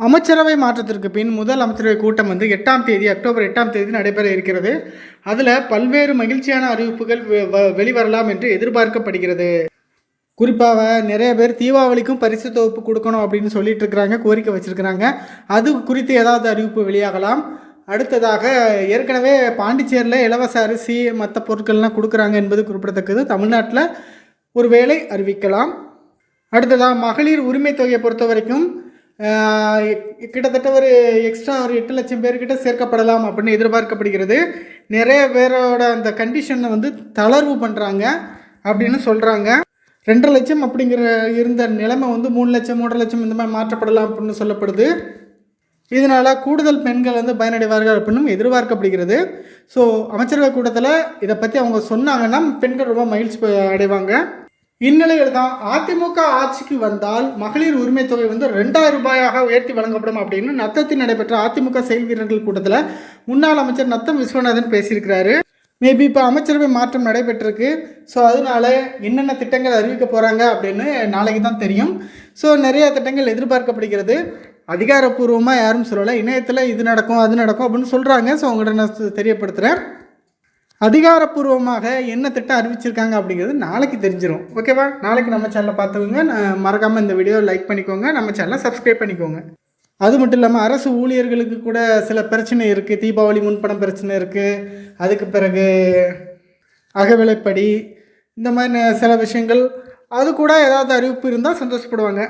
அமைச்சரவை மாற்றத்திற்கு பின் முதல் அமைச்சரவை கூட்டம் வந்து எட்டாம் தேதி அக்டோபர் எட்டாம் தேதி நடைபெற இருக்கிறது. அதில் பல்வேறு மகிழ்ச்சியான அறிவிப்புகள் வெ- வ- வெளிவரலாம் என்று எதிர்பார்க்கப்படுகிறது. குறிப்பாக நிறைய பேர் தீபாவளிக்கும் பரிசு தொகுப்பு கொடுக்கணும் அப்படின்னு சொல்லிட்டு இருக்கிறாங்க கோரிக்கை வச்சுருக்கிறாங்க. அது குறித்து ஏதாவது அறிவிப்பு வெளியாகலாம். அடுத்ததாக ஏற்கனவே பாண்டிச்சேரியில் இலவச அரிசி மற்ற பொருட்கள்லாம் கொடுக்குறாங்க என்பது குறிப்பிடத்தக்கது. தமிழ்நாட்டில் ஒரு வேலை அறிவிக்கலாம். அடுத்ததாக மகளிர் உரிமை தொகையை பொறுத்த வரைக்கும் கிட்டத்தட்ட ஒரு எக்ஸ்ட்ரா ஒரு எட்டு லட்சம் பேர்கிட்ட சேர்க்கப்படலாம் அப்படின்னு எதிர்பார்க்கப்படுகிறது. நிறைய பேரோட அந்த கண்டிஷனை வந்து தளர்வு பண்ணுறாங்க அப்படின்னு சொல்கிறாங்க ரெண்டரை லட்சம் அப்படிங்கிற இருந்த நிலைமை வந்து மூணு லட்சம் மூன்றரை லட்சம் இந்த மாதிரி மாற்றப்படலாம் அப்படின்னு சொல்லப்படுது. இதனால் கூடுதல் பெண்கள் வந்து பயனடைவார்கள் அப்படின்னு எதிர்பார்க்கப்படுகிறது. ஸோ அமைச்சரவை கூட்டத்தில் இதை பற்றி அவங்க சொன்னாங்கன்னா பெண்கள் ரொம்ப மகிழ்ச்சி அடைவாங்க. இந்நிலையில் தான் அதிமுக ஆட்சிக்கு வந்தால் மகளிர் உரிமை தொகை வந்து ரெண்டாயிரம் ரூபாயாக உயர்த்தி வழங்கப்படும் அப்படின்னு நத்தத்தில் நடைபெற்ற அதிமுக செயல் வீரர்கள் கூட்டத்தில் முன்னாள் அமைச்சர் நத்தம் விஸ்வநாதன் பேசியிருக்கிறாரு. மேபி இப்போ அமைச்சரவை மாற்றம் நடைபெற்றிருக்கு. ஸோ அதனால என்னென்ன திட்டங்கள் அறிவிக்க போகிறாங்க அப்படின்னு நாளைக்கு தான் தெரியும். ஸோ நிறைய திட்டங்கள் எதிர்பார்க்கப்படுகிறது. அதிகாரப்பூர்வமாக யாரும் சொல்லலை. இணையத்தில் இது நடக்கும் அது நடக்கும் அப்படின்னு சொல்கிறாங்க ஸோ உங்கள்கிட்ட நான் தெரியப்படுத்துகிறேன் அதிகாரப்பூர்வமாக என்ன திட்டம் அறிவிச்சிருக்காங்க அப்படிங்கிறது நாளைக்கு தெரிஞ்சிடும் ஓகேவா நாளைக்கு நம்ம சேனலை பார்த்துக்கோங்க. மறக்காமல் இந்த வீடியோ லைக் பண்ணிக்கோங்க. நம்ம சேனலை சப்ஸ்கிரைப் பண்ணிக்கோங்க. அது மட்டும் இல்லாமல் அரசு ஊழியர்களுக்கு கூட சில பிரச்சனை இருக்குது தீபாவளி முன்பணம் பிரச்சனை இருக்குது அதுக்கு பிறகு அகவிலைப்படி இந்த மாதிரி சில விஷயங்கள். அது கூட ஏதாவது அறிவிப்பு இருந்தால் சந்தோஷப்படுவாங்க.